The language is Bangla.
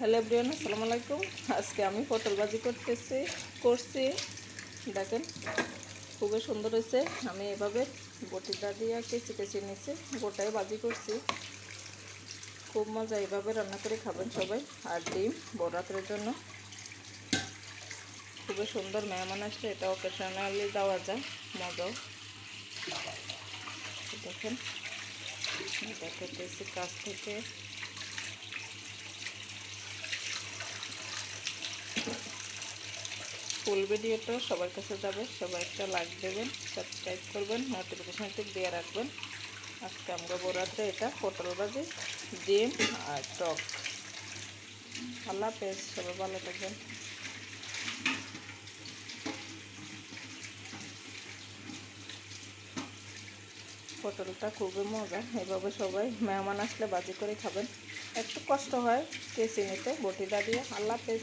হ্যালো এভরিওয়ান, আসসালামু আলাইকুম। আজকে আমি পটল ভাজি করতেছি, করছি। দেখেন, খুবই সুন্দর হয়েছে। আমি এভাবে বটিটা দিয়ে কেচি কেচি নিচ্ছি গোটায় ভাজি করছি। খুব মজা এইভাবে রান্না করে খাবেন সবাই, আর ডিম বরাতের জন্য। খুবই সুন্দর মেহমান আসলে এটা অকেশনালি দেওয়া যায়, মজাও। দেখেন, এটা খেতেছি কাছ থেকে। ফুল ভিডিওটা সবার কাছে যাবে। সবাই একটা লাইক দেবেন সাবস্ক্রাইব করবেন নোটিফিকেশানটি দিয়ে রাখবেন। আজকে আমরা বরাদ্দে এটা পটল ভাজি, ডিম আর টক। আল্লাহ হাফেজ, সবাই ভালো থাকবেন। পটলটা খুবই মজা, এভাবে সবাই মেহমান আসলে বাজি করে খাবেন। একটু কষ্ট হয় কেসি বটিটা দিয়ে আল্লাহ হাফেজ।